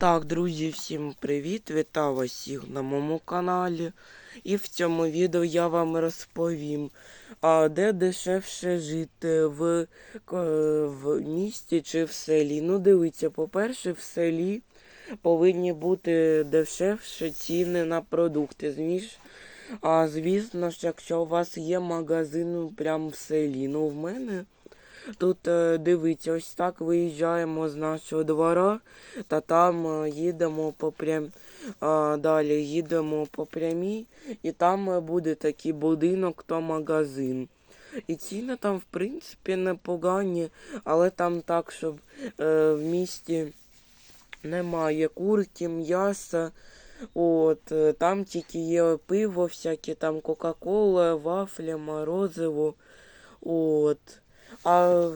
Так, друзі, всім привіт! Вітаю вас всіх на моєму каналі. І в цьому відео я вам розповім, а де дешевше жити в, в місті чи в селі. Ну, дивіться, по-перше, в селі повинні бути дешевше ціни на продукти. Зніж, а звісно ж, якщо у вас є магазин прямо в селі. Ну, в мене. Тут е, дивіться, ось так виїжджаємо з нашого двора, та там е, їдемо по прям... а, далі їдемо по прямій, і там е, буде такий будинок, то магазин. І ціни там, в принципі, непогані, але там так, щоб е, в місті немає курки, м'яса. От, там тільки є пиво, всяке, там Кока-Кола, вафля, морозиво. От. А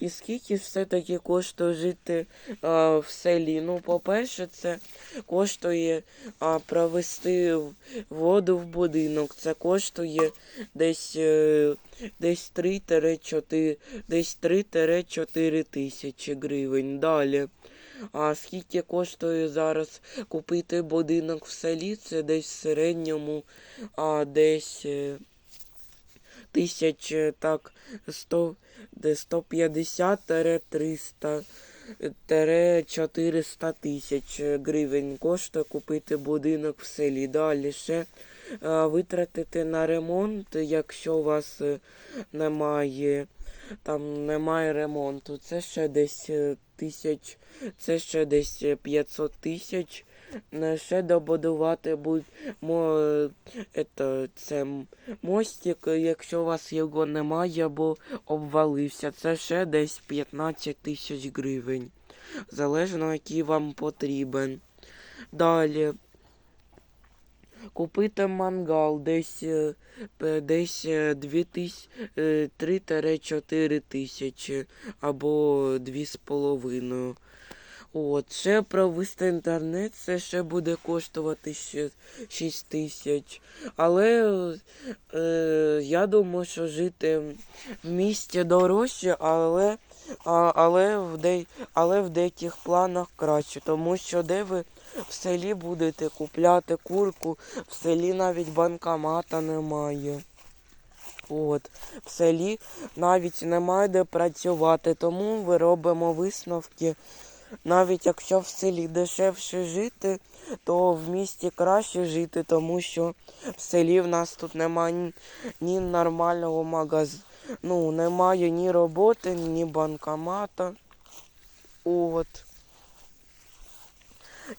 і скільки все-таки коштує жити а, в селі? Ну, по-перше, це коштує а, провести воду в будинок. Це коштує десь, е, десь 3-4 десь 3-4 тисячі гривень. Далі. А скільки коштує зараз купити будинок в селі? Це десь в середньому а, десь. Тисяч е, так 150-300. 400 тисяч гривень коштує купити будинок в селі. Далі ще е, витратити на ремонт, якщо у вас е, немає там немає ремонту. Це ще десь тисяч, це ще десь е, 500 тисяч. Е, Ще добудувати будь мо, е, це мостик, е, якщо у вас його немає або обвалився, це ще десь 15 тисяч гривень. Залежно який вам потрібен. Далі. Купити мангал десь, е, десь е, дві тис- е, 3-4 тисячі або 2,5. От, ще провести інтернет, це ще буде коштувати ще 6 тисяч. Але е, я думаю, що жити в місті дорожче, але, а, але, в де, але в деяких планах краще. Тому що де ви в селі будете купляти курку, в селі навіть банкомата немає. От, в селі навіть немає де працювати, тому ми робимо висновки. Навіть якщо в селі дешевше жити, то в місті краще жити, тому що в селі в нас тут немає ні, нормального магазину, ну, немає ні роботи, ні банкомата. От.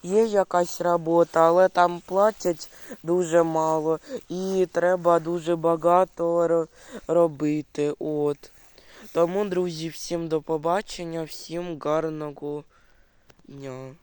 Є якась робота, але там платять дуже мало і треба дуже багато робити. От. Тому, друзі, всім до побачення, всім гарного 娘